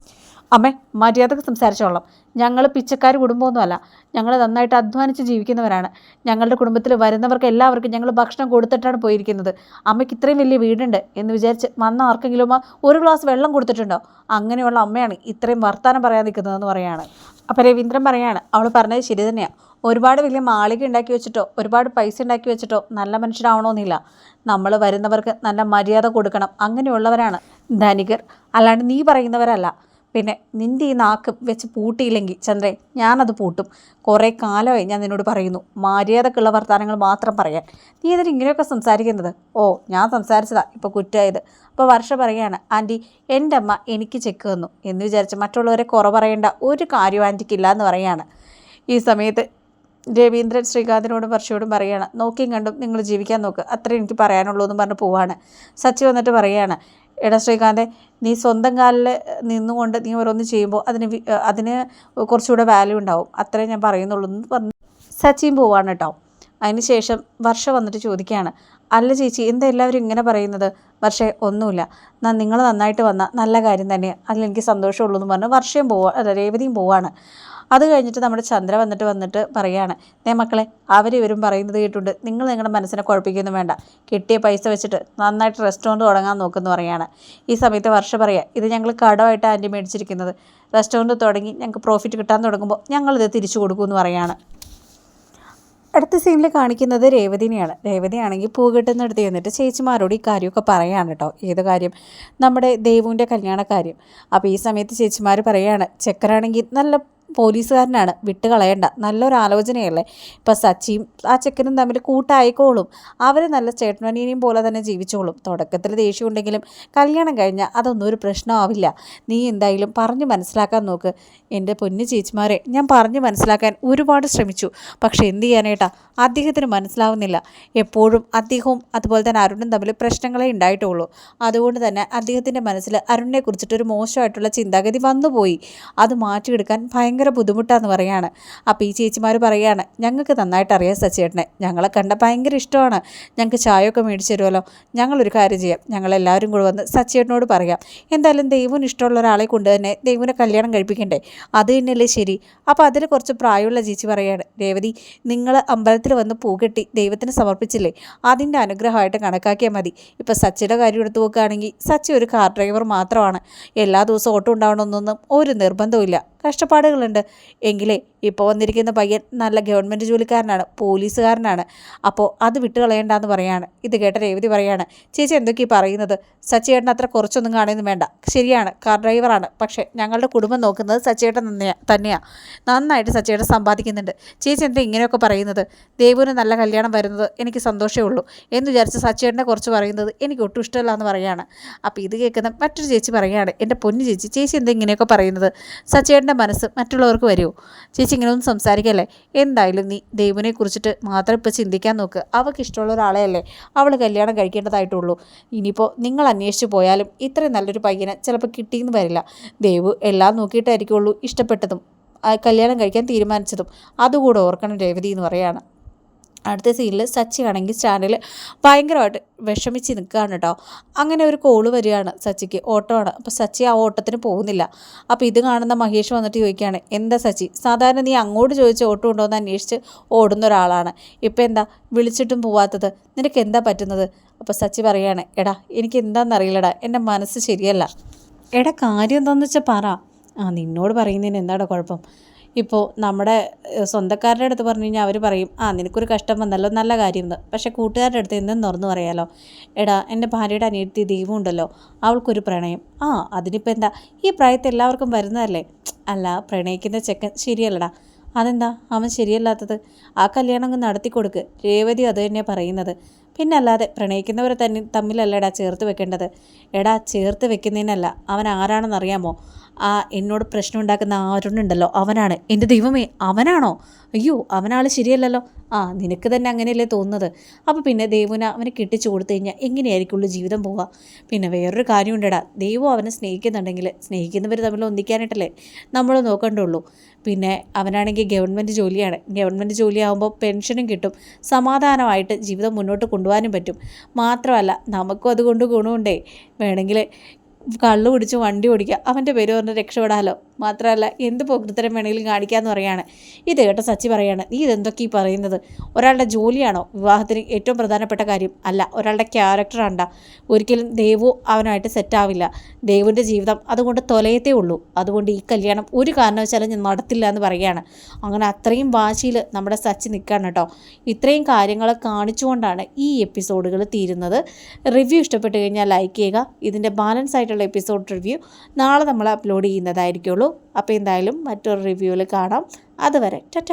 അമ്മേ മര്യാദയ്ക്ക് സംസാരിച്ചോളാം. ഞങ്ങൾ പിച്ചക്കാർ കുടുംബമൊന്നുമല്ല. ഞങ്ങൾ നന്നായിട്ട് അധ്വാനിച്ച് ജീവിക്കുന്നവരാണ്. ഞങ്ങളുടെ കുടുംബത്തിൽ വരുന്നവർക്ക് എല്ലാവർക്കും ഞങ്ങൾ ഭക്ഷണം കൊടുത്തിട്ടാണ് പോയിരിക്കുന്നത്. അമ്മയ്ക്ക് ഇത്രയും വലിയ വീടുണ്ട് എന്ന് വിചാരിച്ച് വന്ന ആർക്കെങ്കിലും ഒരു ഗ്ലാസ് വെള്ളം കൊടുത്തിട്ടുണ്ടോ? അങ്ങനെയുള്ള അമ്മയാണ് ഇത്രയും വർത്താനം പറയാൻ നിൽക്കുന്നതെന്ന് പറയാണ്. അപ്പോൾ രവീന്ദ്രൻ പറയാണ് അവൾ പറഞ്ഞത് ശരി തന്നെയാണ് ഒരുപാട് വലിയ മാളിക ഉണ്ടാക്കി വെച്ചിട്ടോ ഒരുപാട് പൈസ ഉണ്ടാക്കി വെച്ചിട്ടോ നല്ല മനുഷ്യരാവണമെന്നില്ല നമ്മൾ വരുന്നവർക്ക് നല്ല മര്യാദ കൊടുക്കണം. അങ്ങനെയുള്ളവരാണ് ധനികർ. അല്ലാണ്ട് നീ പറയുന്നവരല്ല. പിന്നെ നിന്റെ ഈ നാക്ക് വെച്ച് പൂട്ടിയില്ലെങ്കിൽ ചന്ദ്രൻ ഞാനത് പൂട്ടും. കുറേ കാലമായി ഞാൻ നിന്നോട് പറയുന്നു മര്യാദക്കുള്ള വർത്തമാനങ്ങൾ മാത്രം പറയാൻ. നീ എന്നിട്ട് ഇങ്ങനെയൊക്കെ സംസാരിക്കുന്നത്? ഓ ഞാൻ സംസാരിച്ചതാ ഇപ്പോൾ കുറ്റമായത് അപ്പോൾ വർഷ പറയാണ് ആന്റി എന്റെ അമ്മ എനിക്ക് ചെക്ക് തന്നു എന്ന് വിചാരിച്ച് മറ്റുള്ളവരെ കുറ പറയേണ്ട ഒരു കാര്യം ആന്റിക്കില്ല എന്ന് പറയാണ് ഈ സമയത്ത് രവീന്ദ്രൻ ശ്രീകാന്തിനോടും വർഷയോടും പറയാണ് നോക്കിയും കണ്ടും നിങ്ങൾ ജീവിക്കാൻ നോക്ക്. അത്രേ എനിക്ക് പറയാനുള്ളൂ എന്ന് പറഞ്ഞ് പോവാണ്. സച്ചി വന്നിട്ട് പറയാണ് എടാ ശ്രീകാന്തെ നീ സ്വന്തം കാലിൽ നിന്നുകൊണ്ട് നീ ഓരോന്ന് ചെയ്യുമ്പോൾ അതിന് അതിന് കുറച്ചുകൂടെ വാല്യൂ ഉണ്ടാവും. അത്രേ ഞാൻ പറയുന്നുള്ളൂ. എന്ന് പറഞ്ഞ് സച്ചിൻ പോവാണ് കേട്ടോ. അതിന് ശേഷം വർഷ വന്നിട്ട് ചോദിക്കുകയാണ് അല്ല ചേച്ചി എന്താ എല്ലാവരും ഇങ്ങനെ പറയുന്നത്? പക്ഷേ ഒന്നുമില്ല. എന്നാൽ നിങ്ങൾ നന്നായിട്ട് വന്ന നല്ല കാര്യം തന്നെ. അതിലെനിക്ക് സന്തോഷമുള്ളൂ എന്ന് പറഞ്ഞ് വർഷയും പോവാ രേവതിയും പോവാണ്. അത് കഴിഞ്ഞിട്ട് നമ്മുടെ ചന്ദ്ര വന്നിട്ട് വന്നിട്ട് പറയാണ് നേ മക്കളെ അവരിവരും പറയുന്നത് കേട്ടുണ്ട് നിങ്ങൾ നിങ്ങളുടെ മനസ്സിനെ കുഴപ്പിക്കൊന്നും വേണ്ട. കിട്ടിയ പൈസ വെച്ചിട്ട് നന്നായിട്ട് റെസ്റ്റോറന്റ് തുടങ്ങാൻ നോക്കുമെന്ന് പറയാണ്. ഈ സമയത്ത് വർഷ പറയുക ഇത് ഞങ്ങൾ കടമായിട്ട് ആന്റി മേടിച്ചിരിക്കുന്നത്. റെസ്റ്റോറന്റ് തുടങ്ങി ഞങ്ങൾക്ക് പ്രോഫിറ്റ് കിട്ടാൻ തുടങ്ങുമ്പോൾ ഞങ്ങളിത് തിരിച്ചു കൊടുക്കുമെന്ന് പറയാണ്. അടുത്ത സീനിൽ കാണിക്കുന്നത് രേവതിനെയാണ്. രേവതിയാണെങ്കിൽ പൂ കിട്ടുന്നിടത്ത് ചെന്നിട്ട് ചേച്ചിമാരോട് ഈ കാര്യമൊക്കെ പറയാണ് കേട്ടോ ഏത് കാര്യം? നമ്മുടെ ദേവുവിന്റെ കല്യാണ കാര്യം. അപ്പോൾ ഈ സമയത്ത് ചേച്ചിമാർ പറയാണ് ചെക്കനാണെങ്കിൽ നല്ല പോലീസുകാരനാണ്. വിട്ട് കളയണ്ട നല്ലൊരു ആലോചനയല്ലേ? ഇപ്പം സച്ചിയും ആ ചെക്കനും തമ്മിൽ കൂട്ടായിക്കോളും. അവർ നല്ല ചേട്ടനനിയനെയും പോലെ തന്നെ ജീവിച്ചോളും. തുടക്കത്തിൽ ദേഷ്യം ഉണ്ടെങ്കിലും കല്യാണം കഴിഞ്ഞാൽ അതൊന്നും ഒരു പ്രശ്നമാവില്ല. നീ എന്തായാലും പറഞ്ഞു മനസ്സിലാക്കാൻ നോക്ക്. എന്റെ പൊന്നു ചേച്ചിമാരെ ഞാൻ പറഞ്ഞു മനസ്സിലാക്കാൻ ഒരുപാട് ശ്രമിച്ചു. പക്ഷേ എന്ത് ചെയ്യാനേട്ടാ? അദ്ദേഹത്തിന് മനസ്സിലാവുന്നില്ല. എപ്പോഴും അദ്ദേഹവും അതുപോലെ തന്നെ അരുണും തമ്മിൽ പ്രശ്നങ്ങളെ ഉണ്ടായിട്ടുള്ളൂ. അതുകൊണ്ട് തന്നെ അദ്ദേഹത്തിന്റെ മനസ്സിൽ അരുണിനെ കുറിച്ചിട്ടൊരു മോശമായിട്ടുള്ള ചിന്താഗതി വന്നുപോയി. അത് മാറ്റിയെടുക്കാൻ ഭയങ്കര ഭയങ്കര ബുദ്ധിമുട്ടാന്ന് പറയാണ്. അപ്പോൾ ഈ ചേച്ചിമാർ പറയാണ് ഞങ്ങൾക്ക് നന്നായിട്ട് അറിയാം സച്ചേട്ടനെ ഞങ്ങളെ കണ്ട ഭയങ്കര ഇഷ്ടമാണ്. ഞങ്ങൾക്ക് ചായയൊക്കെ മേടിച്ചു തരുമല്ലോ. ഞങ്ങളൊരു കാര്യം ചെയ്യാം. ഞങ്ങളെല്ലാവരും കൂടെ വന്ന് സച്ചേട്ടനോട് പറയാം. എന്തായാലും ദൈവം ഇഷ്ടമുള്ള ഒരാളെ കൊണ്ട് തന്നെ ദൈവനെ കല്യാണം കഴിപ്പിക്കണ്ടേ? അത് തന്നെയല്ലേ ശരി. അപ്പോൾ അതിൽ കുറച്ച് പ്രായമുള്ള ചേച്ചി പറയാണ് രേവതി നിങ്ങൾ അമ്പലത്തിൽ വന്ന് പൂ കെട്ടി ദൈവത്തിന് സമർപ്പിച്ചില്ലേ? അതിന്റെ അനുഗ്രഹമായിട്ട് കണക്കാക്കിയാൽ മതി. ഇപ്പോൾ സച്ചിയുടെ കാര്യം എടുത്തു നോക്കുകയാണെങ്കിൽ സച്ചി ഒരു കാർ ഡ്രൈവർ മാത്രമാണ്. എല്ലാ ദിവസവും ഓട്ടോ ഉണ്ടാവണമെന്നൊന്നും ഒരു നിർബന്ധവും കഷ്ടപ്പാടുകളുണ്ട്. എങ്കിലേ ഇപ്പോൾ വന്നിരിക്കുന്ന പയ്യൻ നല്ല ഗവൺമെന്റ് ജോലിക്കാരനാണ് പോലീസുകാരനാണ്. അപ്പോൾ അത് വിട്ടുകളയണ്ടെന്ന് പറയാണ്. ഇത് കേട്ട രേവതി പറയാണ് ചേച്ചി എന്തൊക്കെയാണ് പറയുന്നത്? സച്ചേട്ടൻ അത്ര കുറച്ചൊന്നും കാണുന്നു വേണ്ട. ശരിയാണ് കാർ ഡ്രൈവറാണ്. പക്ഷേ ഞങ്ങളുടെ കുടുംബം നോക്കുന്നത് സച്ചേട്ടൻ തന്നെയാണ് നന്നായിട്ട് സച്ചേട്ടൻ സമ്പാദിക്കുന്നുണ്ട്. ചേച്ചി എന്താ ഇങ്ങനെയൊക്കെ പറയുന്നത്? ദേവുവിന് നല്ല കല്യാണം വരുന്നത് എനിക്ക് സന്തോഷമേ ഉള്ളൂ എന്ന് വിചാരിച്ച് സച്ചേട്ടനെ കുറിച്ച് പറയുന്നത് എനിക്ക് ഒട്ടും ഇഷ്ടമല്ല എന്ന് പറയാണ്. അപ്പോൾ ഇത് കേൾക്കുന്ന മറ്റൊരു ചേച്ചി പറയുകയാണ് എന്റെ പൊന്നു ചേച്ചി ചേച്ചി എന്താ ഇങ്ങനെയൊക്കെ പറയുന്നത്? സച്ചേട്ടന്റെ മനസ്സ് മറ്റുള്ളവർക്ക് വരുമോ? ചേച്ചി ഇങ്ങനെ ഒന്നും സംസാരിക്കല്ലേ? എന്തായാലും നീ ദൈവനെ കുറിച്ചിട്ട് മാത്രം ഇപ്പോൾ ചിന്തിക്കാൻ നോക്ക്. അവൾക്ക് ഇഷ്ടമുള്ള ഒരാളെ അല്ലേ? അവൾ കല്യാണം കഴിക്കേണ്ടതായിട്ടുള്ളൂ. ഇനിയിപ്പോൾ നിങ്ങൾ അന്വേഷിച്ച് പോയാലും ഇത്രയും നല്ലൊരു പയ്യനെ ചിലപ്പോൾ കിട്ടിയെന്ന് വരില്ല. ദൈവ് എല്ലാം നോക്കിയിട്ടായിരിക്കുള്ളൂ ഇഷ്ടപ്പെട്ടതും കല്യാണം കഴിക്കാൻ തീരുമാനിച്ചതും. അതുകൂടെ ഓർക്കണം രേവതി എന്ന് പറയാണ്. അടുത്ത സീനിൽ സച്ചി ആണെങ്കിൽ സ്റ്റാൻഡിൽ ഭയങ്കരമായിട്ട് വിഷമിച്ച് നിൽക്കുകയാണ് കേട്ടോ. അങ്ങനെ ഒരു കോൾ വരികയാണ് സച്ചിക്ക്. ഓട്ടോ ആണ്. അപ്പോൾ സച്ചി ആ ഓട്ടത്തിന് പോകുന്നില്ല. അപ്പോൾ ഇത് കാണുന്ന മഹേഷ് വന്നിട്ട് ചോദിക്കുകയാണ് എന്താ സച്ചി? സാധാരണ നീ അങ്ങോട്ട് ചോദിച്ച് ഓട്ടോ ഉണ്ടോ എന്ന് അന്വേഷിച്ച് ഓടുന്ന ഒരാളാണ്. ഇപ്പോൾ എന്താ? വിളിച്ചിട്ടും പോവാത്തത്. നിനക്ക് എന്താ പറ്റുന്നത്? അപ്പോൾ സച്ചി പറയുകയാണ് എടാ എനിക്ക് എന്താണെന്നറിയില്ലടാ എന്റെ മനസ്സ് ശരിയല്ല. എടാ കാര്യം എന്താണെന്ന് വെച്ചാൽ പറ. ആ നിന്നോട് പറയുന്നതിന് എന്താടാ കുഴപ്പം? ഇപ്പോൾ നമ്മുടെ സ്വന്തക്കാരുടെ അടുത്ത് പറഞ്ഞു കഴിഞ്ഞാൽ അവർ പറയും ആ നിനക്കൊരു കഷ്ടം വന്നല്ലോ നല്ല കാര്യം എന്ന് പക്ഷേ കൂട്ടുകാരുടെ അടുത്ത് എന്തെന്ന് തുറന്നു പറയാലോ? എടാ എന്റെ ഭാര്യയുടെ അനിയത്തി ദൈവം ഉണ്ടല്ലോ അവൾക്കൊരു പ്രണയം. ആ അതിനിപ്പോൾ എന്താ? ഈ പ്രായത്തിൽ എല്ലാവർക്കും വരുന്നതല്ലേ? അല്ല പ്രണയിക്കുന്ന ചെക്കൻ ശരിയല്ലടാ. അതെന്താ? അവൻ ശരിയല്ലാത്തത്? ആ കല്യാണം അങ്ങ് നടത്തി കൊടുക്ക് രേവതി അത് തന്നെ പറയുന്നത്. പിന്നെ അല്ലാതെ പ്രണയിക്കുന്നവരെ തന്നെ തമ്മിലല്ലടാ ചേർത്ത് വെക്കേണ്ടത്? എടാ ചേർത്ത് വെക്കുന്നതിനല്ല അവൻ ആരാണെന്ന് അറിയാമോ ആ എന്നോട് പ്രശ്നം ഉണ്ടാക്കുന്ന ആരുണ്ടല്ലോ അവനാണ്. എന്റെ ദൈവമേ അവനാണോ? അയ്യോ അവനാൾ ശരിയല്ലല്ലോ. ആ നിനക്ക് തന്നെ അങ്ങനെയല്ലേ തോന്നുന്നത്? അപ്പോൾ പിന്നെ ദൈവന അവനെ കെട്ടിച്ചു കൊടുത്തു കഴിഞ്ഞാൽ എങ്ങനെയായിരിക്കുള്ളൂ ജീവിതം പോവുക? പിന്നെ വേറൊരു കാര്യമുണ്ടടാ. ദൈവം അവനെ സ്നേഹിക്കുന്നുണ്ടെങ്കിൽ സ്നേഹിക്കുന്നവർ തമ്മിൽ ഒന്നിക്കാനായിട്ടല്ലേ നമ്മൾ നോക്കണ്ടുള്ളൂ. പിന്നെ അവനാണെങ്കിൽ ഗവൺമെന്റ് ജോലിയാണ്. ഗവൺമെന്റ് ജോലിയാകുമ്പോൾ പെൻഷനും കിട്ടും. സമാധാനമായിട്ട് ജീവിതം മുന്നോട്ട് കൊണ്ടുപോകാനും പറ്റും. മാത്രമല്ല നമുക്കും അതുകൊണ്ട് ഗുണമുണ്ടേ. വേണമെങ്കിൽ കള്ളു കുടിച്ച് വണ്ടി ഓടിക്കുക. അവന്റെ പേര് പറഞ്ഞ് രക്ഷപ്പെടാമല്ലോ. മാത്രമല്ല എന്ത് പോകൃത്തരം വേണമെങ്കിലും കാണിക്കാമെന്ന് പറയാണ് ഇത് കേട്ട സച്ചി പറയാണ് നീ ഇതെന്തൊക്കെ ഈ പറയുന്നത്? ഒരാളുടെ ജോലിയാണോ? വിവാഹത്തിന് ഏറ്റവും പ്രധാനപ്പെട്ട കാര്യം. അല്ല ഒരാളുടെ ക്യാരക്ടറാണ്ട ഒരിക്കലും ദേവു അവനായിട്ട് സെറ്റാവില്ല ദേവുവിന്റെ ജീവിതം അതുകൊണ്ട് തൊലയത്തേ ഉള്ളൂ. അതുകൊണ്ട് ഈ കല്യാണം ഒരു കാരണവശാലും ഞാൻ നടത്തില്ല എന്ന് പറയുകയാണ്. അങ്ങനെ അത്രയും വാശിയിൽ നമ്മുടെ സച്ചി നിൽക്കുകയാണ് കേട്ടോ. ഇത്രയും കാര്യങ്ങൾ കാണിച്ചുകൊണ്ടാണ് ഈ എപ്പിസോഡുകൾ തീരുന്നത്. റിവ്യൂ ഇഷ്ടപ്പെട്ട് കഴിഞ്ഞാൽ ലൈക്ക് ചെയ്യുക. ഇതിന്റെ ബാലൻസ് ആയിട്ടുള്ള എപ്പിസോഡ് റിവ്യൂ നാളെ നമ്മൾ അപ്ലോഡ് ചെയ്യുന്നതായിരിക്കുള്ളൂ. അപ്പോൾ എന്തായാലും മറ്റൊരു റിവ്യൂവിൽ കാണാം. അതുവരെ ടറ്റ.